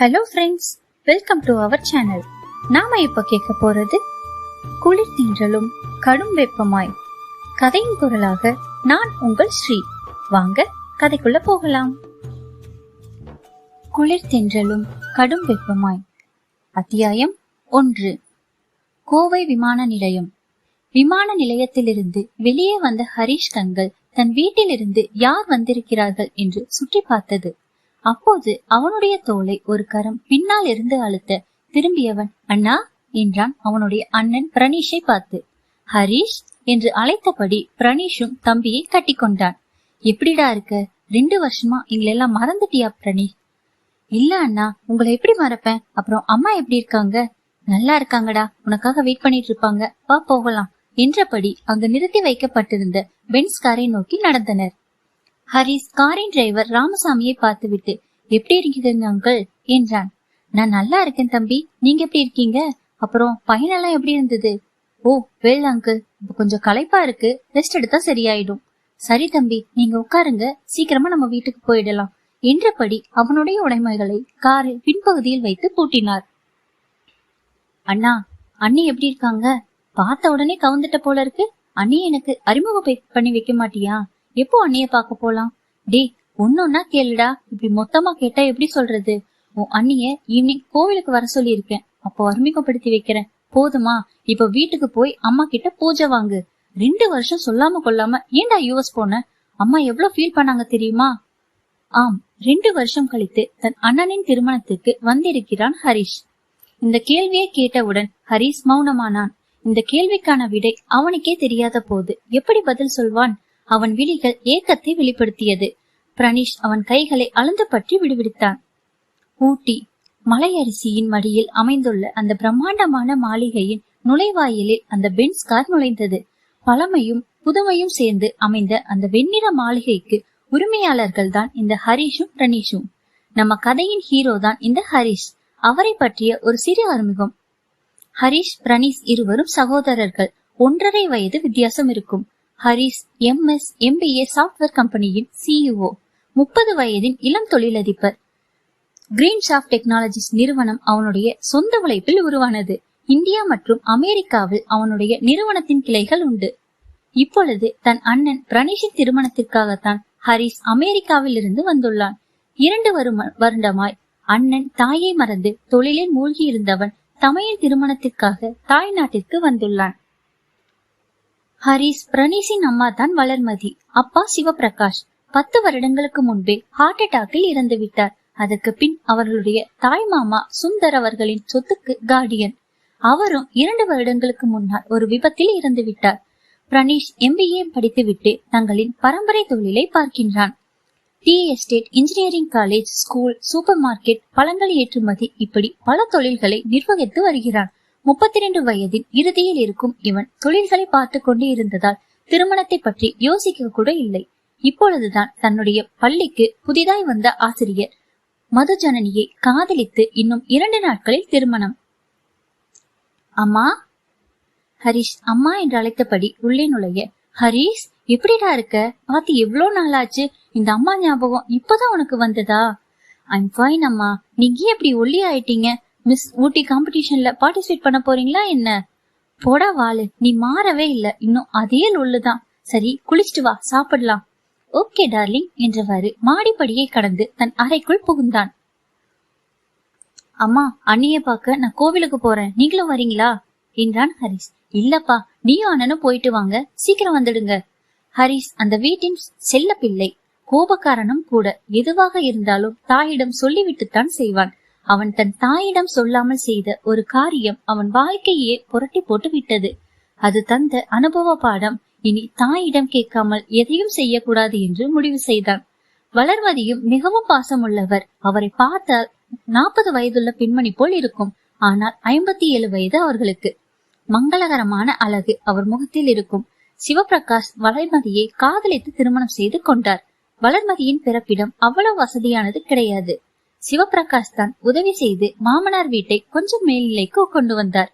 Hello friends welcome to our channel நாம இப்ப கேட்க போறது குளிர் தின்றலும் கடும் வெப்பமாய். கதையின் குரலாக நான் உங்கள் ஸ்ரீ. வாங்க கதைக்குள்ள போகலாம். குளிர் தென்றலும் கடும் வெப்பமாய். அத்தியாயம் ஒன்று. கோவை விமான நிலையம். விமான நிலையத்திலிருந்து வெளியே வந்த ஹரிஷ் கண்கள் தன் வீட்டிலிருந்து யார் வந்திருக்கிறார்கள் என்று சுற்றி பார்த்தது. அப்போது அவனுடைய தோலை ஒரு கரம் பின்னால் இருந்து அழுத்த திரும்பியவன் அண்ணா என்றான் அவனுடைய அண்ணன் பிரணீஷை பார்த்து. ஹரிஷ் என்று அழைத்தபடி பிரணீஷும் தம்பியை கட்டிக்கொண்டான் எப்படிடா இருக்க? ரெண்டு வருஷமா எங்களெல்லாம் மறந்துட்டியா பிரணீஷ் இல்ல அண்ணா உங்களை எப்படி மறப்பேன்? அப்புறம் அம்மா எப்படி இருக்காங்க? நல்லா இருக்காங்கடா உனக்காக வெயிட் பண்ணிட்டு இருப்பாங்க. வா போகலாம் என்றபடி அங்கு நிறுத்தி வைக்கப்பட்டிருந்த பென்ஸ் காரை நோக்கி நடந்தனர். ஹரிஸ் காரின் டிரைவர் ராமசாமியை பார்த்துவிட்டு எப்படி இருக்கீங்க அங்கிள்? என்றான். நான் நல்லா இருக்கேன் தம்பி. நீங்க எப்படி இருக்கீங்க? அப்புறம் பயனெல்லாம் எப்படி இருந்தது? ஓ வெல் அங்கிள் இப்ப கொஞ்சம் களைப்பா இருக்கு. ரெஸ்ட் எடுத்தா சரியாயிடும். சரி தம்பி நீங்க உட்காருங்க. சீக்கிரமா நம்ம வீட்டுக்கு போயிடலாம். என்றபடி அவனுடைய உடைமைகளை காரில் பின்பகுதியில் வைத்து பூட்டினார். அண்ணா அண்ணி எப்படி இருக்காங்க? பார்த்த உடனே கவுந்துட்ட போல இருக்கு. அண்ணி எனக்கு அறிமுகம் பண்ணி வைக்க மாட்டியா? எப்போ அண்ணிய பார்க்க போலாம்? டேய் ஒன்னொன்னா கேளுடா. இப்படி மொத்தமா கேட்டா எப்படி சொல்றது? உன் அண்ணிய ஈவினிங் கோவிலுக்கு வர சொல்லி இருக்கேன் அப்போ அறிமுகப்படுத்தி வைக்கிறேன். போதுமா? இப்ப வீட்டுக்கு போய் அம்மா கிட்ட பூஜை வாங்கு. ரெண்டு வருஷம் சொல்லாம கொள்ளாம ஏன்டா யூஎஸ் போன? அம்மா எவ்வளவு ஃபீல் பண்ணாங்க தெரியுமா? ஆம் ரெண்டு வருஷம் கழித்து தன் அண்ணனின் திருமணத்துக்கு வந்திருக்கிறான் ஹரிஷ். இந்த கேள்வியை கேட்டவுடன் ஹரிஷ் மௌனமானான். இந்த கேள்விக்கான விடை அவனுக்கே தெரியாத போது எப்படி பதில் சொல்வான்? அவன் விழிகள் ஏக்கத்தை வெளிப்படுத்தியது. பிரணீஷ் அவன் கைகளை அளந்து பற்றி விடுவிடுத்தான் ஊட்டி மலையரிசியின் மடியில் அமைந்துள்ள அந்த பிரம்மாண்டமான மாளிகையின் நுழைவாயிலில் அந்த பென்ஸ் கார் நுழைந்தது. பழமையும் புதுமையும் சேர்ந்து அமைந்த அந்த வெண்ணிற மாளிகைக்கு உரிமையாளர்கள் தான் இந்த ஹரிஷும் பிரணீஷும் நம்ம கதையின் ஹீரோ தான் இந்த ஹரிஷ். அவரை பற்றிய ஒரு சிறு அறிமுகம். ஹரிஷ் பிரணீஷ் இருவரும் சகோதரர்கள். ஒன்றரை வயது வித்தியாசம் இருக்கும். ஹரிஷ் எம்எஸ் எம்பிஏ சாப்ட்வேர் கம்பெனியின் சிஇஓ முப்பது வயதின் இளம் தொழிலதிபர். கிரீன் ஷாஃப்ட் டெக்னாலஜிஸ் நிறுவனம் அவனுடைய சொந்த உழைப்பில் உருவானது. இந்தியா மற்றும் அமெரிக்காவில் அவனுடைய நிறுவனத்தின் கிளைகள் உண்டு. இப்பொழுது தன் அண்ணன் பிரணேஷின் திருமணத்திற்காகத்தான் ஹரிஸ் அமெரிக்காவில் இருந்து வந்துள்ளான். இரண்டு வரும- வருடமாய் அண்ணன் தாயை மறந்து தொழிலில் மூழ்கி இருந்தவன் தமையின் திருமணத்திற்காக தாய் நாட்டிற்கு வந்துள்ளான். ஹரிஸ் பிரணீஷின் அம்மா தான் வளர்மதி. அப்பா சிவபிரகாஷ். பத்து வருடங்களுக்கு முன்பே ஹார்ட் அட்டாக்கில் இறந்து விட்டார். அதற்கு பின் அவர்களுடைய தாய் மாமா சுந்தர் அவர்களின் சொத்துக்கு கார்டியன் அவரும் இரண்டு வருடங்களுக்கு முன்னால் ஒரு விபத்தில் இறந்து விட்டார். பிரணீஷ் எம்பிஏ படித்துவிட்டு தங்களின் பரம்பரை தொழிலை பார்க்கின்றான். Tea estate engineering college school supermarket பழங்கள் ஏற்றுமதி இப்படி பல தொழில்களை நிர்வகித்து வருகிறான் முப்பத்தி ரெண்டு வயதின் இறுதியில் இருக்கும் இவன் தொழில்களை பார்த்து கொண்டு இருந்ததால் திருமணத்தை பற்றி யோசிக்க கூட இல்லை. இப்பொழுதுதான் தன்னுடைய பள்ளிக்கு புதிதாய் வந்த ஆசிரியர் மதுஜனனியை காதலித்து இன்னும் இரண்டு நாட்களில் திருமணம். அம்மா ஹரிஷ் அம்மா என்று அழைத்தபடி உள்ளே நுழைய ஹரிஷ் எப்படிடா இருக்க? பாத்து எவ்வளவு நாளாச்சு? இந்த அம்மா ஞாபகம் இப்பதான் உனக்கு வந்ததா? ஐம் ஃபைன் அம்மா. நீங்க எப்படி ஒல்லி ஆயிட்டீங்க மிஸ் ஊட்டி காம்படிஷன்ல பார்ட்டிசிபேட் பண்ண போறீங்களா என்ன? போடா வாளு. நீ மாறவே இல்ல. இன்னும் அதே லொல்லுதான் சரி குளிச்சிட்டு வா. சாப்பிடலாம். ஓகே டார்லிங் என்றவாறு மாடிப்படியை கடந்து தன் அறைக்குள் புகுந்தான். அம்மா அண்ணிய பார்க்க நான் கோவிலுக்கு போறேன். நீங்களும் வரீங்களா? என்றான் ஹரிஸ் இல்லப்பா நீயும் அண்ணனும் போயிட்டு வாங்க. சீக்கிரம் வந்துடுங்க. ஹரிஸ் அந்த வீட்டின் செல்ல பிள்ளை கோபக்காரனும் கூட எதுவாக இருந்தாலும் தாயிடம் சொல்லிவிட்டுத்தான் செய்வான். அவன் தன் தாயிடம் சொல்லாமல் செய்த ஒரு காரியம் அவன் வாழ்க்கையே புரட்டி போட்டு விட்டது. அது தந்த அனுபவ பாடம். இனி தாயிடம் கேட்காமல் எதையும் செய்யக்கூடாது என்று முடிவு செய்தான். வளர்மதியும் மிகவும் பாசமுள்ளவர். அவரை பார்த்தால் நாற்பது வயதுள்ள பெண்மணி போல் இருக்கும். ஆனால் ஐம்பத்தி ஏழு வயது அவர்களுக்கு. மங்களகரமான அழகு அவர் முகத்தில் இருக்கும். சிவபிரகாஷ் வளர்மதியை காதலித்து திருமணம் செய்து கொண்டார். வளர்மதியின் பிறப்பிடம் அவ்வளவு வசதியானது கிடையாது. சிவபிரகாஷ் தான் உதவி செய்து மாமனார் வீட்டை கொஞ்சம் மேல்நிலைக்கு கொண்டு வந்தார்.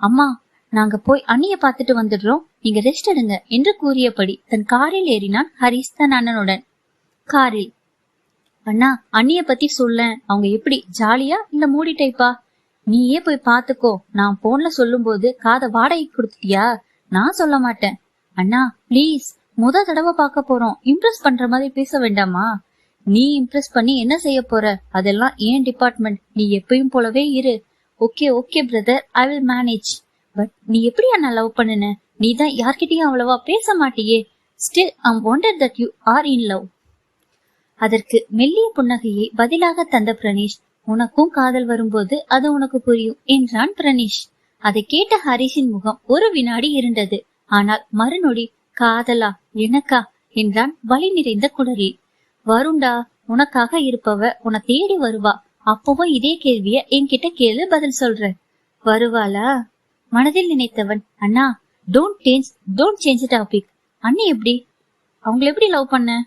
அம்மா நாங்க போய் அண்ணிய பாத்துட்டு வந்துடுறோம். நீங்க ரெஸ்ட் எடுங்க என்று கூறியபடி தன் காரில் ஏறினான் ஹரிஷ் தன் அண்ணனுடன். காரில்? அண்ணா அண்ணிய பத்தி சொல்ல அவங்க எப்படி ஜாலியா இல்ல மூடிட்டைப்பா நீயே போய் பாத்துக்கோ நான் போன்ல சொல்லும் போது காத வாடகை கொடுத்துட்டியா? நான் சொல்ல மாட்டேன். அண்ணா ப்ளீஸ் முத தடவை பார்க்க போறோம். இம்ப்ரெஸ் பண்ற மாதிரி பேச வேண்டாமா? நீ இம்ப்ரெஸ் பண்ணி என்ன செய்ய போற? அதெல்லாம் ஏன் டிபார்ட்மெண்ட் நீ எப்பயும் போலவே இரு. Okay okay brother I will manage but நீ எப்படி அண்ணா லவ் பண்ணுன? நீ தான் யார்கிட்டயும் அவ்வளவா பேச மாட்டியே. Still I'm wonder that you are in love அதற்கு மெல்லிய புன்னகையை பதிலாக தந்த பிரணீஷ் உனக்கும் காதல் வரும்போது அது உனக்கு புரியும் என்றான் பிரணேஷ் அதை கேட்ட ஹரிஷின் முகம் ஒரு வினாடி இருண்டது ஆனால் மறுநொடி காதலா எனக்கா? என்றான் வலி நிறைந்த குரலில் வருண்டா? உனக்காக இருப்பவ உன தேடி வருவா. அப்பவும் இதே கேள்விய என்கிட்ட கேளு பதில் சொல்ற வருவாளா? மனதில் நினைத்தவன் அண்ணா don't change don't change topic அண்ணி எப்படி? அவங்கள எப்படி லவ் பண்ண?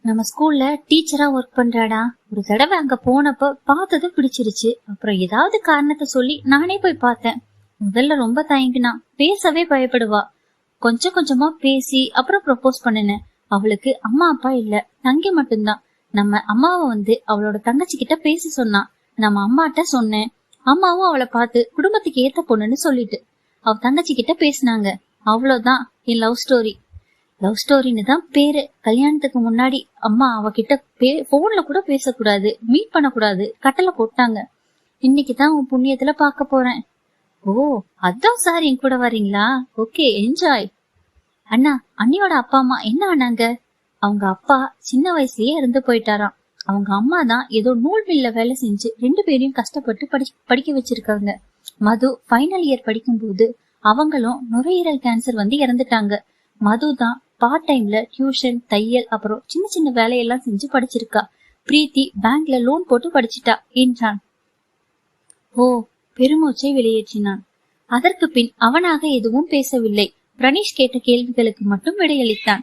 நம்ம ஸ்கூல்ல டீச்சரா ஒர்க் பண்றாடா. ஒரு தடவை அங்க போனப்ப பார்த்ததும் பிடிச்சிருச்சு. அப்புறம் ஏதாவது காரணத்தை சொல்லி நானே போய் பார்த்தேன். முதல்ல ரொம்ப தயங்கினா பேசவே பயப்படுவா. கொஞ்சம் கொஞ்சமா பேசி அப்புறம் ப்ரொபோஸ் பண்ணினேன். அவளுக்கு அம்மா அப்பா இல்ல. தங்கி மட்டும்தான். நம்ம அம்மாவை வந்து அவளோட தங்கச்சி கிட்ட பேச சொன்னான் நம்ம அம்மாட்ட சொன்னேன். அம்மாவும் அவளை பார்த்து குடும்பத்துக்கு ஏத்த பொண்ணுன்னு சொல்லிட்டு அவ தங்கச்சி கிட்ட பேசினாங்க. அவ்வளவுதான் என் லவ் ஸ்டோரி லவ் ஸ்டோரின்னு தான் பேரு. கல்யாணத்துக்கு முன்னாடி அம்மா அவகிட்ட பே போன்ல கூட பேசக்கூடாது மீட் பண்ணக்கூடாது கட்டளை போட்டாங்க. இன்னைக்கு தான் உன் புண்ணியத்துல பார்க்க போறேன். ஓ அதான் சார் என் கூட வர்றீங்களா? ஓகே என்ஜாய் அண்ணா அண்ணியோட அப்பா அம்மா என்ன ஆனாங்க அவங்க அப்பா சின்ன வயசுலயே இறந்து போயிட்டாராம். அவங்க அம்மா தான் ஏதோ நூல் மில்ல வேலை செஞ்சு ரெண்டு பேரையும் கஷ்டப்பட்டு படி படிக்க வச்சிருக்காங்க. மது ஃபைனல் இயர் படிக்கும்போது அவங்களும் நுரையீரல் கேன்சர் வந்து இறந்துட்டாங்க. மது தான் பார்ட் டைம்ல டியூஷன் தையல் அப்புறம் சின்ன சின்ன வேலையெல்லாம் செஞ்சு படிச்சிருக்கா. பிரீத்தி பேங்க்ல லோன் போட்டு படிச்சிட்டா என்றான். ஓ பெருமூச்சை வெளியேற்றினான். அதற்கு பின் அவனாக எதுவும் பேசவில்லை. பிரணீஷ் கேட்ட கேள்விகளுக்கு மட்டும் விடையளித்தான்.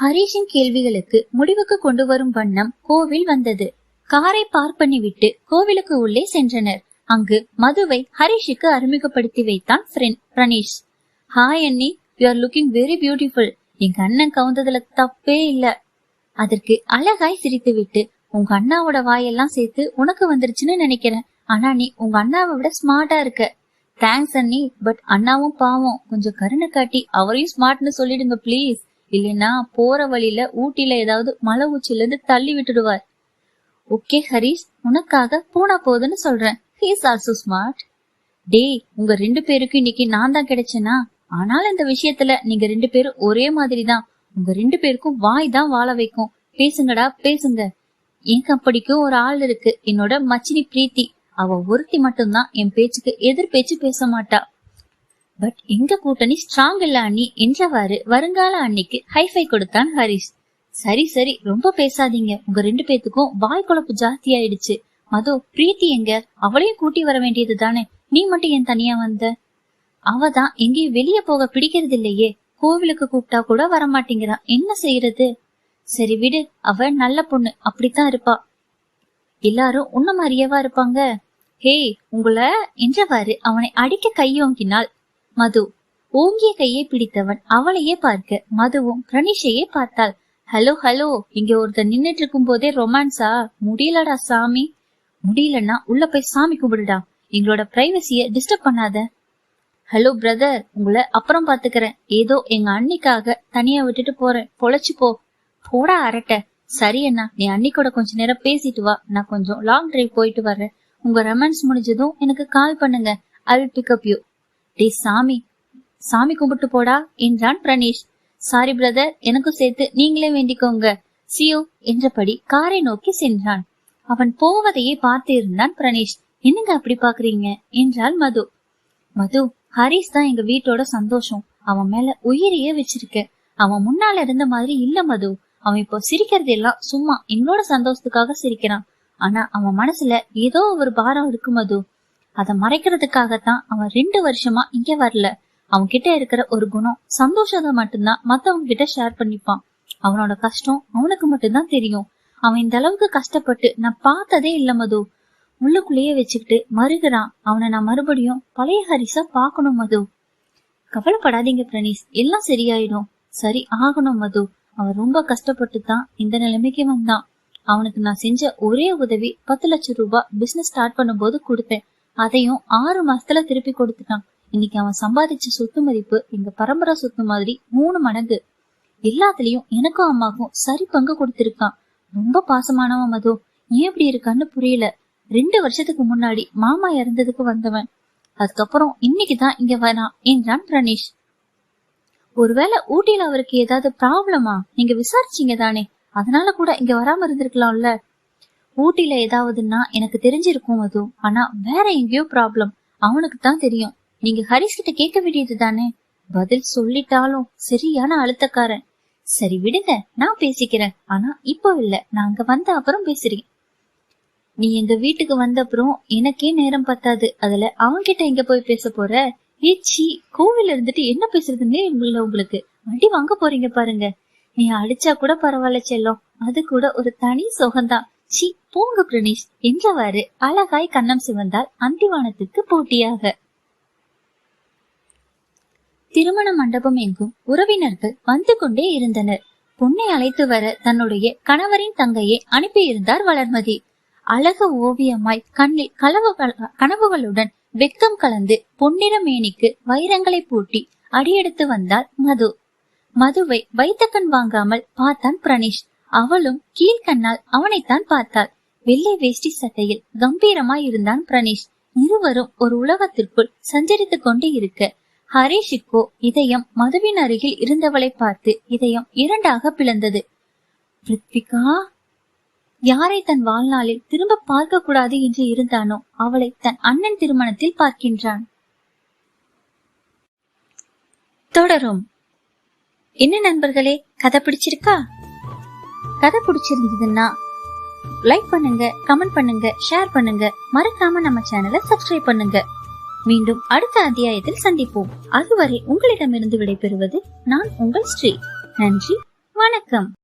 ஹரீஷின் கேள்விகளுக்கு முடிவுக்கு கொண்டு வரும் வண்ணம் கோவில் வந்தது. காரை பார்க் பண்ணிவிட்டு கோவிலுக்கு உள்ளே சென்றனர். அங்கு மதுவை ஹரிஷுக்கு அறிமுகப்படுத்தி வைத்தான் ஃப்ரெண்ட் பிரணீஷ் ஹாய் அண்ணி. You are looking very beautiful எங்க அண்ணன் கவுந்ததுல தப்பே இல்ல. அதற்கு அழகாய் சிரித்துவிட்டு உங்க அண்ணாவோட வாயெல்லாம் சேர்த்து உனக்கு வந்துருச்சுன்னு நினைக்கிறேன். ஆனா நீ உங்க அண்ணாவை விட ஸ்மார்ட்டா இருக்க. தேங்க்ஸ் அண்ணி பட் அண்ணாவும் பாவம். கொஞ்சம் கருணை காட்டி அவரையும் ஸ்மார்ட்னு சொல்லிடுங்க ப்ளீஸ் இல்லைன்னா போற வழியில ஊட்டில ஏதாவது மலை உச்சில இருந்து தள்ளி விட்டுடுவார். ஓகே ஹரிஷ். உனக்காக போனா போதுன்னு சொல்றேன். ஹீஸ் ஆல்சோ ஸ்மார்ட் டேய் உங்க ரெண்டு பேருக்கும் இன்னைக்கு நான் தான் கிடைச்சேனா? ஆனால் இந்த விஷயத்துல நீங்க ரெண்டு பேரும் ஒரே மாதிரி தான் உங்க ரெண்டு பேருக்கும் வாய் தான் வாழ வைக்கும். பேசுங்கடா பேசுங்க. என் கம்பெனிக்கும் ஒரு ஆள் இருக்கு. என்னோட மச்சினி பிரீத்தி. அவ ஒருத்தி மட்டும்தான் என் பேச்சுக்கு எதிர் பேச்சு பேச மாட்டா. பட் எங்க கூட்டணி ஸ்ட்ராங் இல்ல அண்ணி என்றவாறு வருங்கால அன்னிக்கு ஹைஃபை கொடுத்தான் ஹரிஷ். சரி சரி ரொம்ப பேசாதீங்க. உங்க ரெண்டு பேத்துக்கும் வாய் குழப்பு ஜாஸ்தி ஆயிடுச்சு மதோ பிரீத்தி எங்க? அவளையும் கூட்டி வர வேண்டியது தானே. நீ மட்டும் ஏன் தனியா வந்த? அவ தான் எங்கேயும் வெளியே போக பிடிக்கிறது இல்லையே. கோவிலுக்கு கூப்பிட்டா கூட வர மாட்டேங்கிறா. என்ன செய்யறது? சரி விடு அவ நல்ல பொண்ணு அப்படித்தான் இருப்பா. எல்லாரும் உன்ன மாதிரியேவா இருப்பாங்க? ஹேய் உங்களை என்றவாறு அவனை அடிக்க கையோங்கினாள் மது. ஓங்கிய கையை பிடித்தவன் அவளையே பார்க்க மதுவும் பிரணீஷையே பார்த்தாள். ஹலோ ஹலோ இங்க ஒருத்தர் நின்னுட்டு இருக்கும் போதே ரொமான்ஸா? முடியலடா சாமி. முடியலன்னா உள்ள போய் சாமி கும்பிடுடா. எங்களோட பிரைவசிய டிஸ்டர்ப் பண்ணாத. ஹலோ பிரதர் உங்களை அப்புறம் பாத்துக்கிறேன் ஏதோ எங்க அன்னிக்காக தனியா விட்டுட்டு போறேன். பொழைச்சு போ. போடா அரட்ட. சரி அண்ணா நீ அன்னி கொஞ்ச நேரம் பேசிட்டு வா. நான் கொஞ்சம் லாங் டிரைவ் போயிட்டு வர்றேன். உங்க ரொமான்ஸ் முடிஞ்சதும் எனக்கு கால் பண்ணுங்க. ஐ வில் யூ டே சாமி. சாமி கும்பிட்டு போடா என்றான் பிரணீஷ் சாரி பிரதர் எனக்கும் சேர்த்து நீங்களே வேண்டிக்கோங்க. சியோ என்றபடி காரை நோக்கி சென்றான். அவன் போவதையே பார்த்து இருந்தான் பிரணீஷ் என்னங்க அப்படி பாக்குறீங்க? என்றாள் மது. மது ஹரிஸ் தான் எங்க வீட்டோட சந்தோஷம். அவன் மேல உயிரையே வச்சிருக்க. அவன் முன்னால இருந்த மாதிரி இல்ல மது. அவன் இப்போ சிரிக்கிறது எல்லாம் சும்மா எங்களோட சந்தோஷத்துக்காக சிரிக்கிறான். ஆனா அவன் மனசுல ஏதோ ஒரு பாரம் இருக்கு மது. அதை மறைக்கிறதுக்காகத்தான் அவன் ரெண்டு வருஷமா இங்க வரல. அவன் கிட்ட இருக்கிற ஒரு குணம் சந்தோஷத்தை மட்டும்தான் மத்தவங்க கிட்ட ஷேர் பண்ணிப்பான். அவனோட கஷ்டம் அவனுக்கு மட்டும்தான் தெரியும். அவன் இந்த அளவுக்கு கஷ்டப்பட்டு நான் பார்த்ததே இல்ல மது. உள்ளுக்குள்ளேயே வச்சுக்கிட்டு மறுகிறான் அவனை நான் மறுபடியும் பழைய ஹரிசா பார்க்கணும் மது. கவலைப்படாதீங்க பிரணீஸ் எல்லாம் சரியாயிடும். சரி ஆகணும் மது. அவன் ரொம்ப கஷ்டப்பட்டு தான் இந்த நிலைமைக்கு வந்தான். அவனுக்கு நான் செஞ்ச ஒரே உதவி பத்து லட்சம் ரூபாய் பிசினஸ் ஸ்டார்ட் பண்ணும்போது கொடுத்தேன். அதையும் ஆறு மாசத்துல திருப்பி கொடுத்துட்டான். இன்னைக்கு அவன் சம்பாதிச்ச சொத்து மதிப்பு எங்க பரம்பரை சொத்து மாதிரி மூணு மடங்கு. எல்லாத்துலயும் எனக்கும் அம்மாக்கும் சரி பங்கு கொடுத்திருக்கான். ரொம்ப பாசமானவன் மது. ஏன் இப்படி இருக்கான்னு புரியல. ரெண்டு வருஷத்துக்கு முன்னாடி மாமா இறந்ததுக்கு வந்தவன். அதுக்கப்புறம் இன்னைக்குதான் இங்க வரான் என்றான் பிரணீஷ் ஒருவேளை ஊட்டியில அவருக்கு ஏதாவது ப்ராப்ளமா நீங்க விசாரிச்சீங்க தானே? அதனால கூட இங்க வராம இருந்திருக்கலாம்ல. ஊட்டில ஏதாவதுன்னா எனக்கு தெரிஞ்சிருக்கும் அது ஆனா வேற எங்கேயோ ப்ராப்ளம் அவனுக்கு தான் தெரியும். நீங்க ஹரிஸ் கிட்ட கேட்க வேண்டியது தானே? பதில் சொல்லிட்டாலும் சரியான அழுத்தக்காரன். சரி விடுங்க நான் பேசிக்கிறேன். ஆனா இப்போ இல்ல. நான் அங்க வந்த அப்புறம் பேசுறேன். நீ எங்க வீட்டுக்கு வந்த அப்புறம் எனக்கே நேரம் பத்தாது. அதுல அவன்கிட்ட எங்க போய் பேச போற? ஏச்சி கோவில் இருந்துட்டு என்ன பேசுறதுன்னே இல்ல உங்களுக்கு. வண்டி வாங்க போறீங்க பாருங்க. நீ அடிச்சா கூட பரவாயில்ல செல்லும். அது கூட ஒரு தனி சுகம்தான். சி போங்க பிரணீஷ் என்றவாறு அழகாய் கண்ணம் சிவந்தால் அந்திவானத்துக்கு போட்டியாக. திருமண மண்டபம் எங்கும் உறவினர்கள் வந்து கொண்டே இருந்தனர். பொண்ணை அழைத்து வர தன்னுடைய கணவரின் தங்கையை அனுப்பியிருந்தார் வளர்மதி. அழகு ஓவியமாய் கண்ணில் கலவுகள் கனவுகளுடன் வெக்கம் கலந்து பொன்னிற மேனிக்கு வைரங்களை பூட்டி அடியெடுத்து வந்தார் மது. மதுவை வைத்த கண் வாங்காமல் பார்த்தான் பிரணேஷ் அவளும் கீழ்கண்ணால் அவனைத்தான் பார்த்தாள். வெள்ளை வேஷ்டி சட்டையில் கம்பீரமாய் இருந்தான் பிரணேஷ் இருவரும் ஒரு உலகத்திற்குள் சஞ்சரித்துக் கொண்டு இருக்க ஹரீஷுக்கோ இதயம் மதுவின் அருகில் இருந்தவளை பார்த்து இதயம் இரண்டாக பிளந்தது. ரித்விகா? யாரை தன் வாழ்நாளில் திரும்ப பார்க்க கூடாது என்று இருந்தானோ அவளை தன் அண்ணன் திருமணத்தில் பார்க்கின்றான். தொடரும். என்ன நண்பர்களே கதை பிடிச்சிருக்கா? கதை பிடிச்சிருந்ததுன்னா லைக் பண்ணுங்க கமெண்ட் பண்ணுங்க ஷேர் பண்ணுங்க. மறக்காம நம்ம சேனலை சப்ஸ்கிரைப் பண்ணுங்க. மீண்டும் அடுத்த அத்தியாயத்தில் சந்திப்போம். அதுவரை உங்களிடமிருந்து விடைபெறுவது நான் உங்கள் ஸ்ரீ. நன்றி வணக்கம்.